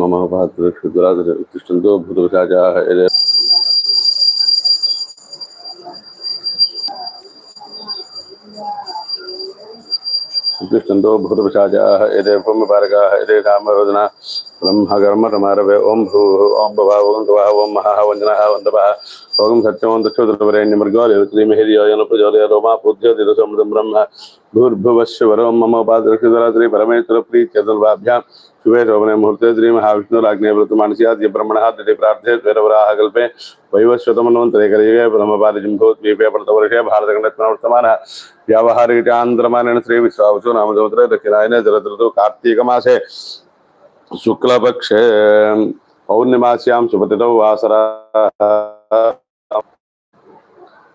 मम भातृक्षुद्रादर उत्तिष्ठन्तो भूतवशाजाः यदे उत्तिष्ठन्तो भूतवशाजाः यदे भूमिपारकाः यदे कामरोदना ब्रह्मकर्मतमारभे ॐ भूः ॐ भवा ओं द्वाः ॐ महाः वन्दनः वन्दवः சோகம் सत्यम தட்சோதரவரேண்யம் मम परमेश्वर शुभे शोभने मुहूर्ते श्री महाविष्णुराज्ञे व्रतमानस्याद्य ब्रह्मणः दिति प्रार्थे स्वेरवराः कल्पे वैवस्वतमन्वन्तरे कलियुगे ब्रह्मपादिजिम्भूद्वीपे प्रतवर्षे भारतखण्डत्मवर्तमानः व्यावहारिकान्तरमानेन श्रीविश्वावसो नामसमुद्रे दक्षिणायने जलतृतु कार्तीकमासे शुक्लपक्षे पौर्णिमास्यां सुपतितौ वासरः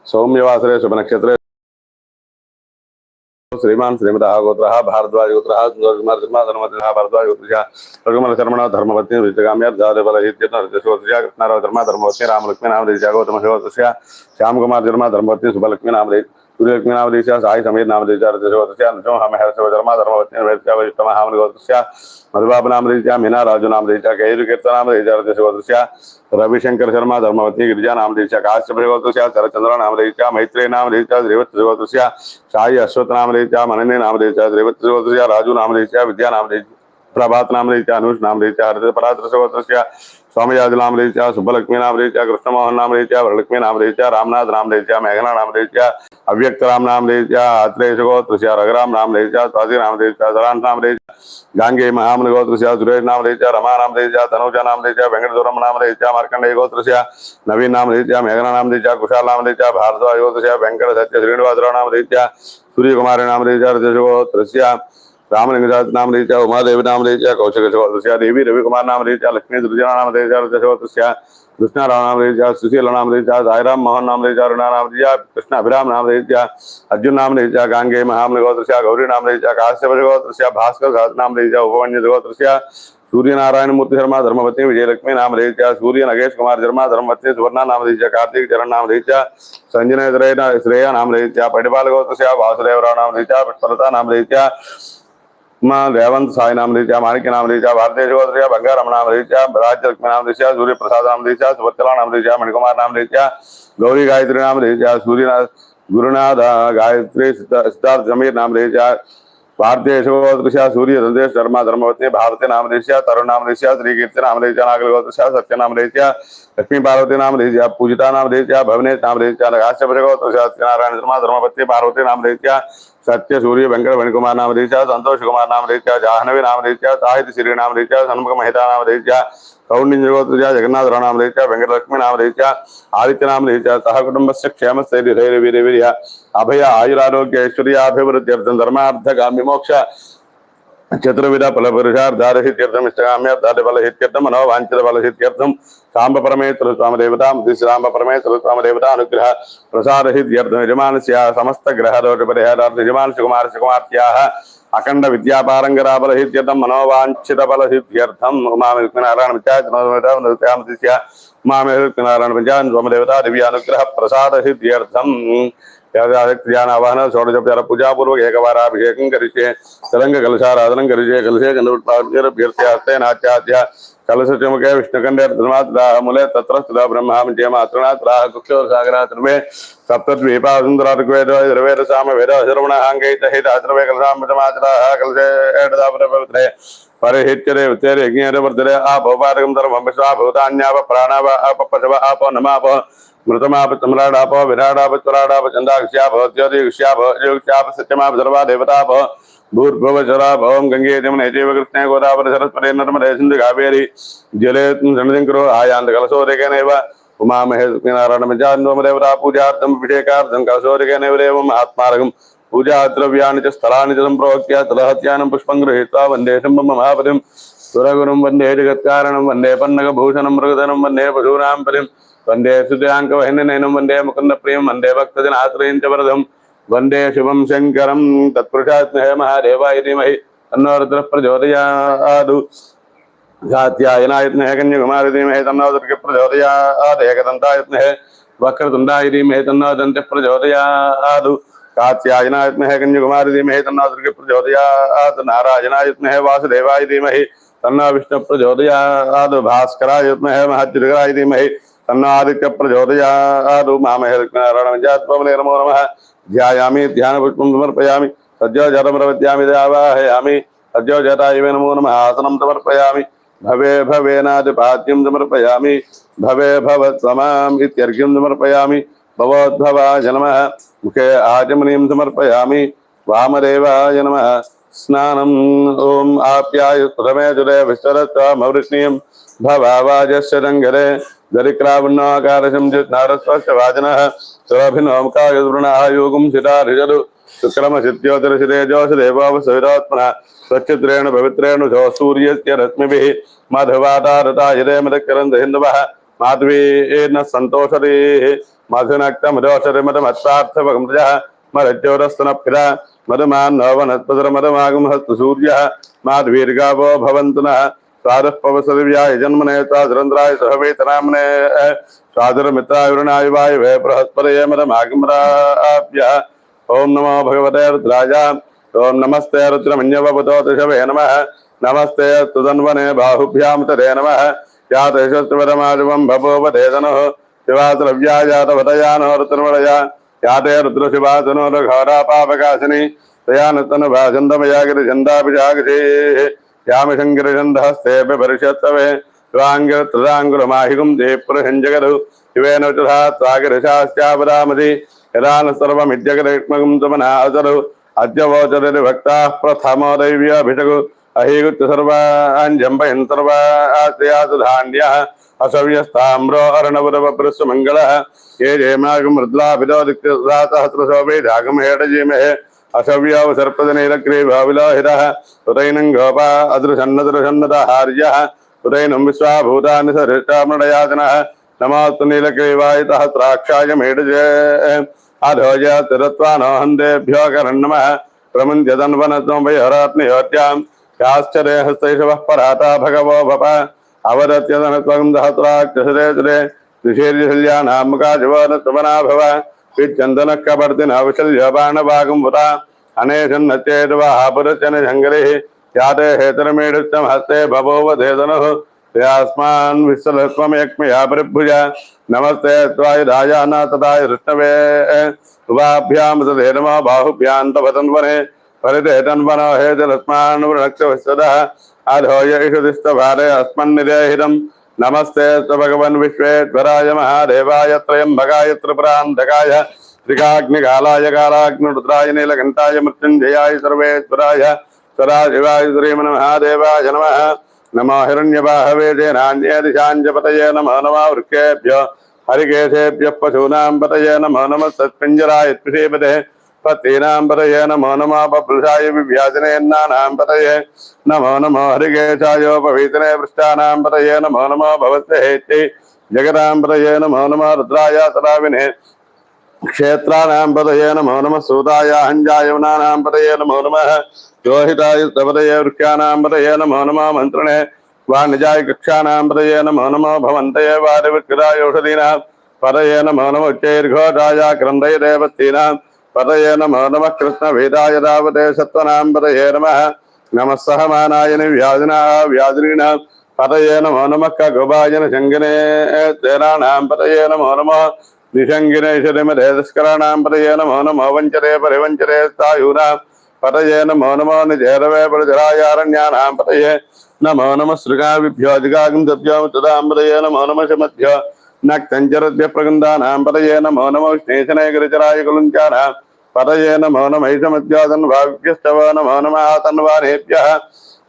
सौम्यवासरे शुभनक्षत्रे। श्रीमान गोत्र भारद्वाज भारद्वाजगोत्रः सुन्दरकुमारधर्माधर्मतिनः भारद्वाजगोत्रः रघुमलशर्मणः धर्मपत्नीर्वितकाम्यर्जादफलहित्यर्जशोत्रया कृष्णाराव धर्मा धर्मवत्नी रामलक्ष्मी नाम गौतमशोत्रस्य श्यामकुमार धर्मा धर्मवत्नी शुभलक्ष्मी नाम मीना रविशंकर शर्मा धर्मवती गिरिजा नामदेशा काश्यप श्रीगोदृश्या शरचंद्र नामदेशा मैत्रेय दीक्षा श्रीवत्त श्रीगोदृश्या शाही अश्वत मनने नाम दीक्षा श्रीवत्त श्रीगोदृश्या राजू नामदेशा विद्या नामदेशा प्रभात नाम दीक्षा अनुष नाम दीक्षा हरित परात्र सवत्रस्या स्वामी याद नाम दीक्षा सुब्बलक्ष्मी नाम दीक्षा कृष्ण मोहन नाम दीक्षा वरलक्ष्मी नाम दीक्षा रामनाथ नाम दीक्षा मेघना नाम दीक्षा अव्यक्त राम नाम ले जा अत्रेश गोत्र श्या रघुराम नाम ले जा स्वाति नाम ले जा सरान नाम ले जा गांगे महामल गोत्र श्या सुरेश नाम ले जा रमा नाम ले जा तनुजा नाम ले जा वेंकटदुरम नाम ले जा मार्कंडे गो श्या नवीन नाम ले जा मेघना नाम ले जा कुशाल नाम ले जा भारद्वाज गो श्या वेंकट सत्य श्रीनिवासराव नाम ले जा सूर्य कुमार नाम ले जा रजश गोत्र श्या रामलिंगराज नाम ले जा नाम ले जा कौशिक देवी रवि कुमार नाम ले जा लक्ष्मी दुर्जना नाम ले जा कृष्णा राम नाम रहित सुशील नाम रहित जा साईराम मोहन नाम रहित जा रुणा नाम रहित जा कृष्ण अभिराम नाम रही अर्जुन नाम रही गांगे महामल गोत्रस्या गौरी नाम रहित जा काश्यप गोत्रस्या भास्कर नाम रहित जा उपमन्य सूर्य नारायण मूर्ति शर्मा धर्मवती विजय लक्ष्मी नाम रहित सूर्य नगेश कुमार शर्मा धर्मवती सुवर्णा नाम रहित कार्तिक चरण नाम रहित जा संजय श्रेया नाम रहित जा पटिपाल गोत्रस्या वासुदेवराव नाम रहित पुष्पलता नाम रहित देवंत साई नाम ऋचा माणिक नाम ऋचा भारतीय ज्योतिषा भंगारम नाम ऋचा राज लक्ष्मी नाम ऋचा सूर्य प्रसाद नाम ऋचा सुभद्रा नाम ऋचा मणिकुमार नाम ऋचा गौरी गायत्री नाम ऋचा सूर्यनाथ गुरुनाथ गायत्री सिद्धार्थ जमीर नाम ऋचा भारतीय शिवगोत्रिशा सूर्य हृदय शर्मा धर्मवती भारती नाम ऋषिया तरुण नाम ऋषिया श्री कीर्ति नाम ऋषिया नागल गोत्रिशा सत्य नाम ऋषिया लक्ष्मी पार्वती नाम ऋषिया पूजिता नाम ऋषिया भवनेश नाम ऋषिया काश्यप जगोत्रिशा सत्यनारायण शर्मा धर्मपति पार्वती नाम ऋषिया సత్య సూర్య వెంకట వేణుకుమార్ నామరీత్యా సంతోష్ కుమార్ నామరీత్యా జాహ్నవి నామరీత్యా సాహిత్య శ్రీ నామరీత్యా సన్ముఖ మహితా నామరీత్యా కౌండిన్యగోత్రజ జగన్నాథరావు నామరీత్యా వెంకటలక్ష్మి నామరీత్యా ఆదిత్య నామరీత్యా సహ కుటుంబస్య క్షేమస్థైర్య ధైర్య వీర్య వీర్య అభయ ఆయురారోగ్య ఐశ్వర్యాభివృద్ధ్యర్థం ధర్మార్థగామి మోక్ష చతుర్విధ ఫలపురుషార్థారహిత్యర్థం ఇష్టకామ్యార్థార్థ ఫలహిత్యర్థం మనోవాంఛిత ఫలహిత్యర్థం సాంబ పరమేశ్వర స్వామ దేవత శ్రీరాంబ పరమేశ్వర స్వామ దేవత అనుగ్రహ ప్రసాదహిత్యర్థం యజమానస్య సమస్త గ్రహ దోష పరిహారార్థ యజమానస్య కుమారస్య కుమార్త్యాః అఖండ విద్యాపారంగరాబలహిత్యర్థం మనోవాంఛిత బలహిత్యర్థం ఉమామినారాయణ విద్యామృత్యామృత్య ఉమామినారాయణ పంచాయన్ స్వామ దేవతా దివ్యానుగ్రహ ప్రసాదహిత్యర్థం ధ్యాన ఆవాహన షోడశోపచార పూజాపూర్వక ఏకవారాభిషేకం కరిష్యే తరంగ కలశారాధనం కరిష్యే కలశే గంధర్భ్యర్థ్యాస్తే నాట్యాధ్య కలశముఖే విష్ణుఖండే మూలే తత్ర స్థిత బ్రహ్మాజయమాత్రణాత్రా కుక్షోర సాగరాత్రమే సప్తద్వీపాసుందరాగ్వేదో ద్రవేద సామ వేద శరవణ హాంగైత హిత పరిహిత్యరే ఉత్తేరే యజ్ఞేర వర్ధరే ఆ పారకం ధర్మం విశ్వా భూతాన్యాప ప్రాణాప ఆప పశవ ఆపో నమాప మృతమాప తమ్రాడాప విరాడాప త్వరాడాప చందాక్ష్యాప జ్యోతిక్ష్యాప యోగ్యాప సత్యమాప సర్వా దేవతాప భూర్భువ జరాభవం గంగే జమున జైవ కృష్ణ గోదావరి సరస్వతి నర్మదే సింధు కావేరి జలే రణదింకరో ఆయాంత కలశోదకేనైవ ఉమామహేనారాయణమజాన్వమదేవతా పూజార్థం అభిషేకార్థం కలశోదకేనైవదేవం ఆత్మారగం పూజా ద్రవ్యాన్ని చ స్థలాన్ని చ సంప్రోక్త్య తలహత్యానం పుష్పం గృహీత్వా వందే శంభం మహాపతిం సురగురుం వందే జగత్కారణం వందే పన్నగ భూషణం మృగధనం వందే పశూనాం పదిం వందే సుధాంకవహినైనం వందే ముకుంద ప్రియం వందే భక్తజనాశ్రయం చ వరదం वंदे शिवम शंकरम तत्पुरुषात्मह महादेवाय धीमहि तन्नो रुद्रः प्रचोदयात् घात्यायनाय विद्महे कन्याकुमारी धीमहि तन्नो दुर्गः प्रचोदयात् एकदन्ताय विद्महे वक्रतुण्डाय धीमहि तन्नो दन्तः वासुदेवाय धीमहि तन्नो भास्कराय धीमहि तन्नो मामहे नमो नमः। ध्यायामि ध्यानपुष्पं समर्पयामि सद्यो जरमरवद्यामि देवाहयामि सद्यो जटायवे नमो नमः आसनं समर्पयामि भवे भवेनादिपाद्यं समर्पयामि भवे भवत्वमाम् इत्यर्घ्यं समर्पयामि भवोद्भवाय नमः मुखे आचमनीं समर्पयामि वामदेवाय नमः स्नानम् ॐ आप्याय सुरमे विस्तरत्वमवृष्णीयं भवावाजस्य रङ्गरे దరిక్రావణాకారశం నారస్వస్య వాచన సురభినోమకాయుగం శిరారిజలు శుక్రమశిత్యోతిరశిరేజోషదేవావ సవిరాత్మన స్వచ్చిత్రేణ పవిత్రేణ జో సూర్యస్య రశ్మిభి మధువాతారతాయరేమదకిరంద హిందవ మాధవీర్ణ సంతోషరీ మధునక్తమరోషరిమతమత్సార్థమృజ మరజ్యోరస్తనప్పిర మధుమాన్నోవనస్పతుర మధుమాగం హస్తు సూర్య మాధువీర్గావో భవంతున स्वादः पवसदिव्याय जन्मने स्वादरन्द्राय सहवेतनाम्ने स्वादरमित्रायुरणाय वायवे बृहस्पतये मदमागमराभ्यः ॐ नमो भगवते रुद्राय ॐ नमस्ते रुद्रमन्यवपुतो दशवे नमः नमस्ते तुदन्वने बाहुभ्यां तदे नमः या तेषस्वरमाजवं बभोवधेदनुः शिवाद्रव्याजातवदयानो रुद्रमलया या ते रुद्रशिवासनो रघोरापापकाशिनी तया नतनु भाषन्दमया യാമിഷങ്കിരന്ദഹസ്തേ പരിഷത്തവേ ത്വാംഗുരമാഹികും ജയപ്രഹഞ്ജകരു ശിവേന ത്വാഗരശാസ്യാപരാമതി യഥാന സർവമിത്യകരേക്മകും തമനാചരു അദ്യവോചരര് ഭക്താ പ്രഥമോ ദൈവ്യാഭിഷകു അഹീകുത്യ സർവാഞ്ജംബയൻ സർവാശ്രയാസുധാന്യ അസവ്യസ്താമ്രോ അരണപുരവൃസ്വമംഗള ഏ ജയമാകും മൃദ്ലാഭിരോദിക്യ സഹസ്രശോഭൈരാഗം ഹേടജീമഹേ अशव्याव सर्पदनेरग्रे भाविलाहिरः गोपा अदृशन्नदृशन्नदहार्यः। हार्य विश्वाभूतानि विश्वा नमास्तु नीलग्रीवायितः द्राक्षाय मेडजे अधोज तिरत्वा नो हन्तेभ्यो पराता भगवो भप अवदत्यधनत्वं दहत्राक्षसरे भव చందనక్కవర్తి నావిశల్యబాణభాగం పురా అనేషన్ నచ్చేద్వాపురచన జంగలి యాతే హేతరమేడుత్తం హస్తే భవోవధేదను యాస్మాన్ విశ్వలక్ష్మయక్మయాపరిభుజ నమస్తే త్వాయుధాయానాథాయ కృష్ణవే ఉభాభ్యాం సదే నమ బాహుభ్యాంతవతన్వనే ఫలితే తన్వనో హేతులస్మాన్ వృణక్ష విశ్వద అధోయేషు దిష్టభారే అస్మన్నిదేహితం नमस्ते स भगवन् विश्वेश्वराय महादेवाय त्रयम्बकाय त्रिपुरान्धकाय त्रिकाग्निकालाय कालाग्निरुद्राय नीलकण्ठाय मृत्युञ्जयाय सर्वेश्वराय सदाशिवाय श्रीमन्महादेवाय नमः नमो हिरण्यबाहवे नान्ये दिशाञ्च पतये नमो नमः वृक्षेभ्यो हरिकेशेभ्यः पशूनां पतये नमो नमः सत्पिञ्जराय त्रिषेपते पत्तीनाम्बरये नमो नमापृषाय विव्याजनेन्नानाम्बरये नमो नमो हरिकेशायोपवीतने पृष्ठानाम्बरये। नमो नमो भवत्सहेत्यै जगदाम्बरये। नमो नमः रुद्राय सराविने क्षेत्राणाम्बरये। नमो नम सूताय हञ्जायमुनाम्बरये नमो नमः योहिताय स्तवरये वृक्षाणाम्बरये। नमो नमः मन्त्रणे वाणिजाय कक्षाणाम्बरये नमो नमो भवन्तये वारिविक्रायोषधीनां परये। नमो नमोच्चैर्घोषाय क्रन्दैरेवतीनाम् పతయే నమో నమ కృష్ణ వేదాయ దావతే సత్వనాం పతయే నమ నమ సహమానాయని వ్యాధిన వ్యాధిన పతయే నమో నమ కగుభాజన శంగినే తేరాణాం పతయే నమో నమ నిశంగినే శరిమదే దుష్కరాణాం పతయే నమో నమో వంచరే పరివంచరే స్థాయూనాం. పతయే నమో నమో నిజేరవే పరిధరాయారణ్యానాం పతయే నమో నమ శృగాభ్యో అధికాగం సభ్యం తదాం. నమో నమ శమధ్యో నక్తంచరద్భ్య ప్రగంధానాం. పతయే నమో నమో స్నేహనే గిరిచరాయ కులుంచానాం नमो नमः ऐषमद्यादन् भाव्यश्च वो नमो नमः तन्वानेभ्यः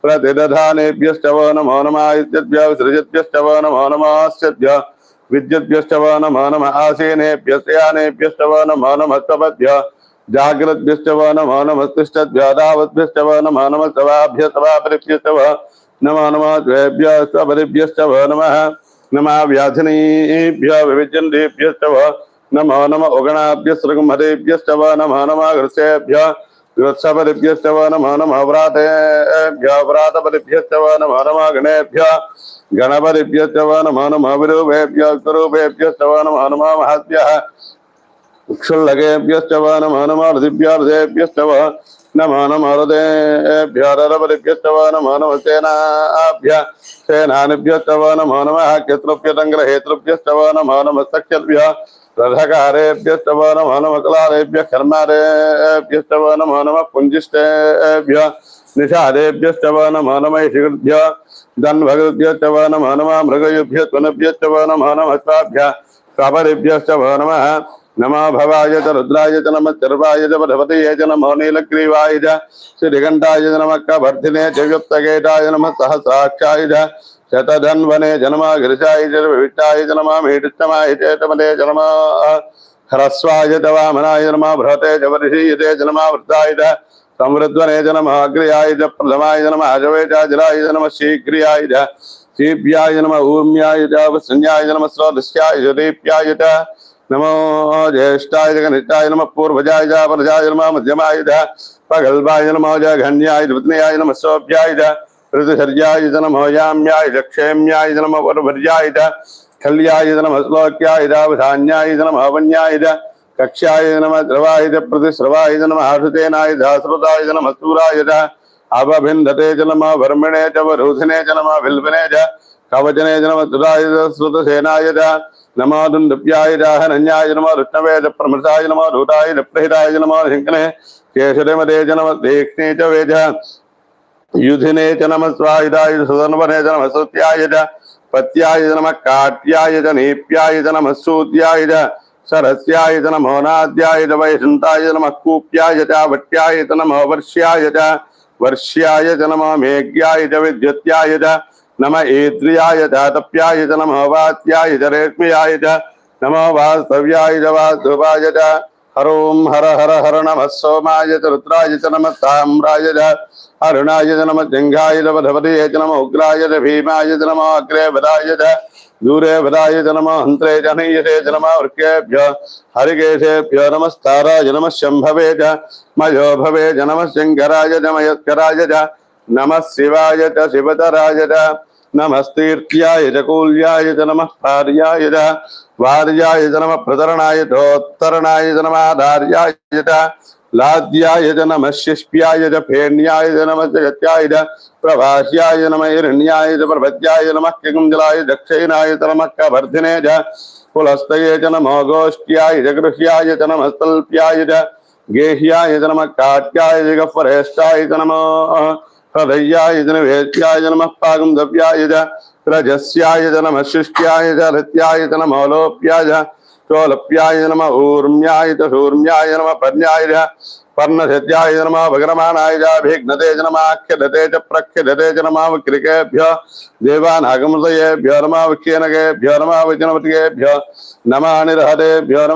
प्रतिदधानेभ्यश्च वो नमो नमः इत्यभ्यो विसृजद्भ्यश्च वो नमो नमः विद्युद्भ्यश्च वो नमो नमः आसीनेभ्यश्च यानेभ्यश्च वो नमो नमः तपद्भ्यो जाग्रद्भ्यश्च वो नमो नमः तिष्ठद्भ्यो दावद्भ्यश्च वो नमो नमः तवाभ्य तवापरिभ्यश्च वो नमो नमः द्वेभ्यः स्वपरिभ्यश्च वो नमः नमः व्याधिनीभ्यो विविजन्तेभ्यश्च वो नमो नमः उगणाभ्यः सृगमहरेभ्यश्च वो नमो नमः घृसेभ्यः गृत्सपरिभ्यश्च वो नमो नमः व्रातेभ्यः व्रातपरिभ्यश्च वो नमो नमः गणेभ्यः गणपतिभ्यश्च वो नमो नमः विरूपेभ्यः स्वरूपेभ्यश्च वो नमो नमः महद्भ्यः क्षुल्लकेभ्यश्च वो नमो नमः ऋतिभ्यो ऋतेभ्यश्च वो नमो नमो हृदयेभ्यो ररबलिभ्यस्तव नमो नमः सेनाभ्य सेनानिभ्यस्तव नमो नमः केतृभ्यतङ्ग्रहेतृभ्यस्तव नमो नमः सख्यभ्य రథకారేభ్యష్టవో నమో నమ కళారేభ్య కర్మారేభ్యష్టవో నమో నమ పుంజిష్టేభ్య నిషాదేభ్యష్టవో నమో నమ ఇషిగృభ్య ధన్భగృభ్యష్టవో నమో నమ మృగయుభ్య తునభ్యష్టవో నమో నమ స్వాభ్య కపరిభ్యష్టవో నమ नमो भवाय च रुद्राय च नमः चर्वाय च पधपतये च नमो नीलग्रीवाय च श्रीघण्टाय च नमः कवर्धिने च व्युक्तकेटाय नमः सहस्राक्षाय च शतधन्वने च नमः गिरिशाय च विट्टाय च नमः मीडिष्टमाय च तमले च नमः ह्रस्वाय च वामनाय नमः बृहते च वर्षीयते च नमः वृद्धाय च संवृद्वने च नमः अग्र्याय च प्रथमाय च नमः अजवे च जलाय च नमः शीघ्रियाय च शीभ्याय नमः ऊर्म्याय च वसन्याय च नमः स्वदस्याय च दीप्याय च नमो ज्येष्ठाय च कनिष्ठाय नमः पूर्वजाय च परजाय नमः मध्यमाय च पगल्भाय नमः च घन्याय च पत्न्याय नमः सोभ्याय च ऋतुशर्याय च नमः याम्याय च क्षेम्याय च नमः वरभर्याय च खल्याय च नमः श्लोक्याय च वधान्याय च नमः वन्याय च कक्ष्याय च नमः द्रवाय च प्रतिश्रवाय च नमः हृतेनाय च श्रुताय च नमः सूराय च अवभिन्दते च नमः वर्मिणे च वरुधिने च नमः विल्पने च कवचने च नमः सुराय च श्रुतसेनाय च नमो दुन्दुप्याय च हनन्याय नमो रुष्णवे च प्रमृताय नमो धूताय च प्रहिताय च नमो हिङ्कने केशरमदे च नमः दीक्ष्णे च वेज युधिने च नमः स्वायुधाय च सुधन्वने च नमः सुत्याय च पत्याय च नमः काट्याय च नीप्याय च नमः सूत्याय च सरस्याय च नमो नाद्याय च वैशन्ताय च नमः कूप्याय च वट्याय च नमः वर्ष्याय च वर्ष्याय च नमः मेघ्याय च विद्युत्याय च नम ऐद्रियाय च च, नमः वात्याय च रेश्म्याय च, नमो वास्तव्याय च, वासुवाय च, हरों हर हर हर नमः सोमाय च, रुद्राय च, नमः ताम्राय च, अरुणाय च, नमः जङ्घाय च वधपतये च, नमः उग्राय च, भीमाय च, नमः अग्रे वदाय च दूरे वदाय च, नमः हन्त्रे च नय्यते च, नमः वृक्केभ्य, हरिकेशेभ्यो नमस्ताराय नमः शम्भवे च मयो भवे च, नमः शङ्कराय च, मयस्कराय च నమ శివాయత శివతరాయత నమస్తీర్త్యాయత కూల్యాయత నమ భార్యాయత వార్యాయత నమ ప్రతరణాయతోత్తరణాయత నమాధార్యాయత లాద్యాయత నమ శిష్ప్యాయత ఫేణ్యాయత నమ జగత్యాయత ప్రభాష్యాయ నమ హిరణ్యాయత ప్రభత్యాయ నమ కిగుంజలాయ దక్షిణాయత నమ కవర్ధినే కులస్తయేత నమో గోష్ట్యాయత గృహ్యాయత నమస్తల్ప్యాయత గేహ్యాయత నమ కాట్యాయత గఫరేష్టాయత నమో हृदयाय जन वेत्याय नमः पागम दव्याय च रजस्याय च चोलप्याय नम ऊर्म्याय च नम पर्याय च नम भगरमाणाय च भिघ्नते च नमाख्यधते च प्रख्यधते च नमावक्रिकेभ्य देवानागमृतयेभ्यो नमावक्यनकेभ्यो नमावचनवतिकेभ्यो नमः निरहतेभ्यो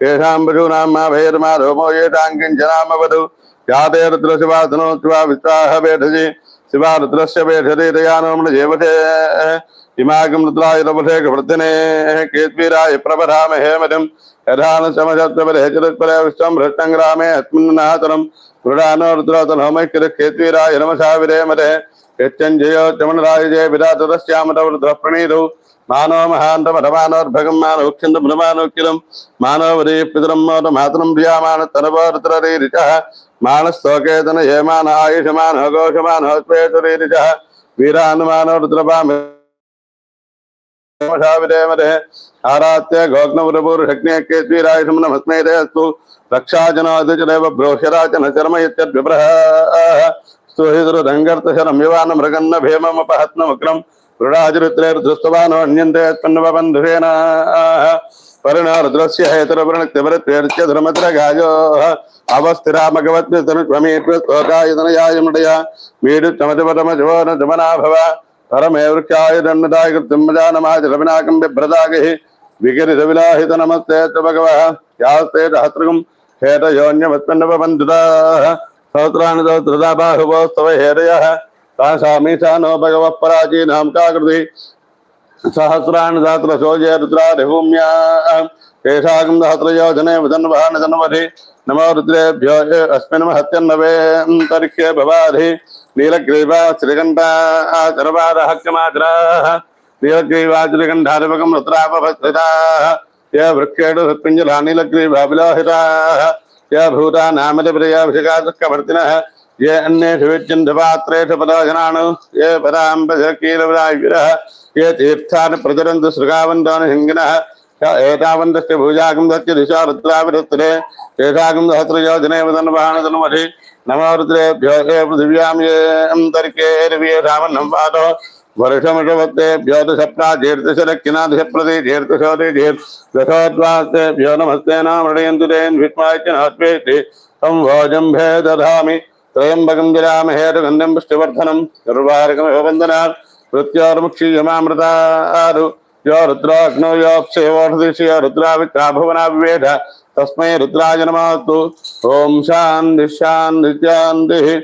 येषां पशूनां मा भैर्मा रोमो येषां किञ्चनामवधु याते रुद्रशिवाधनो शिवा विश्वाह वेधसि शिवा रुद्रस्य वेधते दयानो जेवते इमागं रुद्राय रवधे वृद्धने केत्वीराय प्रभरामहे मदिं यथा न समशत्रपदे चतुत्पदे विश्वं भृष्टङ्ग्रामे अस्मिन्नातरं मृडानो रुद्रतनोमैक्य केत्वीराय नमसाविरे मदे यच्चञ्जयो चमनराय जय विधातदस्यामृतवृद्धप्रणीतौ मानो మానవ మహాంతమతమానోర్భగం మానోక్షింత మృమానోక్షిరం మానవరి పితరమ్మోట మాతరం ప్రియామాన తనవోరతరీరిచ మానస్తోకేతన ఏమాన ఆయుషమాన ఘోషమానోత్వేతురీరిచ వీరానుమానోరుద్రపామ ఆరాత్య గోగ్నపురపురుషగ్నేకేశ్వీరాయుషం నమస్మేతే అస్తు రక్షాజనాదిచరేవ బ్రోహ్యరాచన చర్మయత్యద్విప్రహ స్తుహిదృదంగర్తశరం యువాన మృగన్న భీమమపహత్నమగ్రం రుడాజరుద్రేర్ధృష్టవానో అన్యంతే తన్వబంధువేన పరిణారుద్రస్య హేతురపురణక్తివరత్వేర్చ ధర్మత్ర గాయో అవస్థిరామగవత్మితనుమీర్యోకాయుధనయాయముడయ మీడు చమతిపటమశివోన జమనాభవ పరమే వృక్షాయుదండాకృత్తింబజానమాజరవినాకం బిభ్రదాగి విగిరి రవిలాహిత నమస్తే భగవ యాస్తే హత్రుగం హేటయోన్యమత్పన్నవ బంధుదా సహస్రాన్ని సహస్రదా బాహువోస్తవ హేరయ तासामी सा नो भगवः पराचीनां काकृति सहस्राणि सहस्रशोजे नमो रुद्रेभ्यो अस्मिन् हत्यन्नवे भवाधि। नीलग्रीवा श्रीकण्ठा सर्वादहक्यमाद्राः नीलग्रीवाचरिकण्ठारिपकं रुद्रापभस्थिताः। य वृक्षेणु हृत्पिञ्जला नीलग्रीवा विलोहिताः। य भूता ये अन्येषु विद्यन्तपात्रेषु पदवचनान् ये पदाम्बकीलविरायुरः ये तीर्थान् प्रचरन्तु सृगावन्तान् हिङ्गिनः एतावन्तस्य भूजागं दत्य दिशा रुद्राविरुत्तरे तेषागं सहस्रयोजने वदन्वाणतनुमधि नमो रुद्रेभ्यो हे पृथिव्यां ये अन्तरिके रवियेषामन्नं पातो वर्षमृषवत्तेभ्यो दशप्रा जीर्तिशलक्किना दशप्रति जीर्तिशोति जीर्दशोद्वास्तेभ्यो नमस्ते नामृणयन्तु तेन विद्माय च नात्वेति तं भोजं भे दधामि త్రయంబకం విరామహేతుగంధం పుష్టివర్ధనం దుర్వారకమేవ వందనాలు మృత్యోర్ముక్షీయమామృతారు యో రుద్రాగ్నో యోక్షేవోషదిశయ రుద్రావిక్రాభువనావివేద తస్మై రుద్రాయ నమస్తు ఓం శాంతి శాంతి శాంతి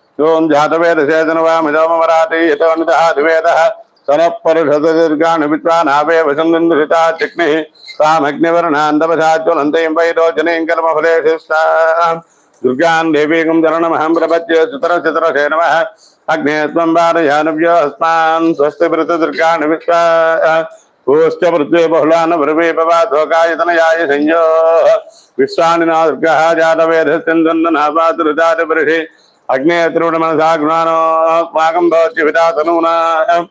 ఓం జాతవేదసేదన వామిదోమరాతి యతోనితేద సనఃపరుషదుర్గాను విత్వా నాభే వసందృతా చిగ్ని తామగ్నివర్ణాంతపసాజ్వలంతయం వైరోచనీం కర్మఫలేషిస్తా దుర్గాన్ దేవీకం జననమహం ప్రపత్యే సుతర సుతరసే నమ. అగ్నే త్వం వారయానవ్యో అస్మాన్ స్వస్తి భృత దుర్గాను విత్వా భూశ్చ పృథ్వీ బహుళాన్ బ్రవీ పవాతోకాయతనయాయ సంయో విశ్వానినా దుర్గ జాతవేధ చందన్న నాపాతురుదారి బ్రహి అగ్నేయత్రుడు మనసా జ్ఞానో పాకం భవతి పితాతనూనా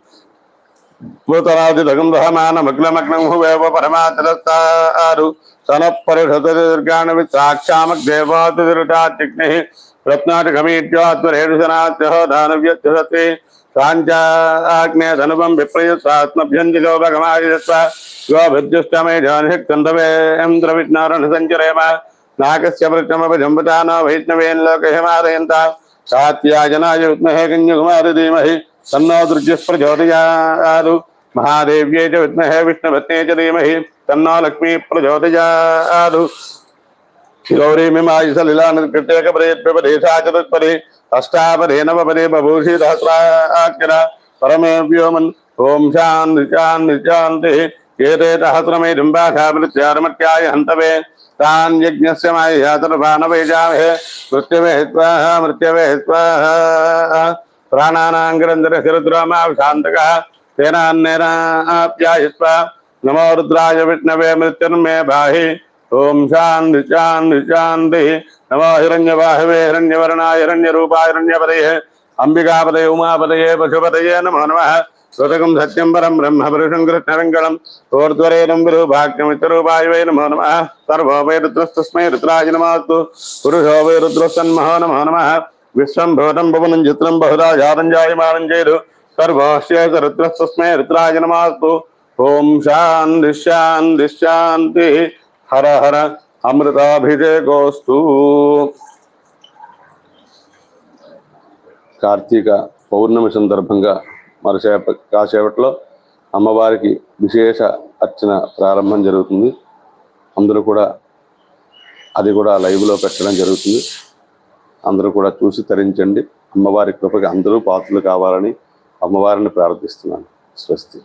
భూతరాజితగం దహమానమగ్నమగ్నం హువేవ పరమాతలస్తారు సనఃపరిషదుర్గాణవి సాక్షామగ్దేవాతురుటాగ్ని రత్నాటకమీత్యాత్మరేషనాత్యో దానవ్యత్యసతి సాంచాగ్నేధనుపం విప్రయుత్సాత్మభ్యంజిలోపగమాయుత్వ గోభిద్యుష్టమే జానిషక్కంధవేంద్రవిజ్ఞారణ సంచరేమ नाकस्य प्रचमपजम्बता न वैष्णवेन लोकहिमारयन्ता सात्याजनाय विद्महे कन्याकुमारी धीमहि तन्नो दुर्जः प्रचोदयारु महादेव्यै च विद्महे विष्णुपत्न्यै च धीमहि तन्नो लक्ष्मी प्रचोदयारु गौरीमिमायुसलिलानुकृत्यकपरेत्प्रपदेशाचतुत्परे अष्टापदे, नवपदे बभूषि सहस्राक्षरा परमेभ्यो मन् ॐ शान्तिः శాంతి శాంతి శాంతి ఏతే సహస్రమే డింబాషామృత్యారమత్యాయ హంతవే తాన్ యజ్ఞస్య మాయాతర్భానవైజామహే మృత్యవే స్వాహ మృత్యవే స్వాహ ప్రాణానాంగరంధర శిరద్రామా శాంతక తేనాన్నేనాప్యాయస్వ నమో రుద్రాయ విష్ణవే మృత్యుర్మే బాహి ఓం శాంతి శాంతి శాంతి నమో హిరణ్యవాహవే హిరణ్యవర్ణాయ హిరణ్యరూపాయ హిరణ్యపదయే అంబికాపదయ స్వతకం పశుపదయే నమో సత్యం పరం బ్రహ్మ పురుషం కృష్ణరంగళం ఓర్ధ్వరేణం విరూపాఖ్యమితరూపాయ నమో నమ సర్వో వై రుద్రస్తస్మై రుద్రాయ నమాస్తు పురుషో వై రుద్రస్తన్మహో నమో నమ విశ్వం భవతం భువనం చిత్రం బహుదా జాతం జాయమానం చేదు సర్వోశ్యేత రుద్రస్తస్మై రుద్రాయ నమాస్తు ఓం శాంతి శాంతి శాంతి హర హర అమృతాభిషేకోస్తు కార్తీక పౌర్ణమి సందర్భంగా మరసేప కాసేపట్లో అమ్మవారికి విశేష అర్చన ప్రారంభం జరుగుతుంది. అందరూ కూడా అది కూడా లైవ్లో పెట్టడం జరుగుతుంది. అందరూ కూడా చూసి తరించండి. అమ్మవారి కృపకి అందరూ పాత్రలు కావాలని అమ్మవారిని ప్రార్థిస్తున్నాను. స్వస్తి.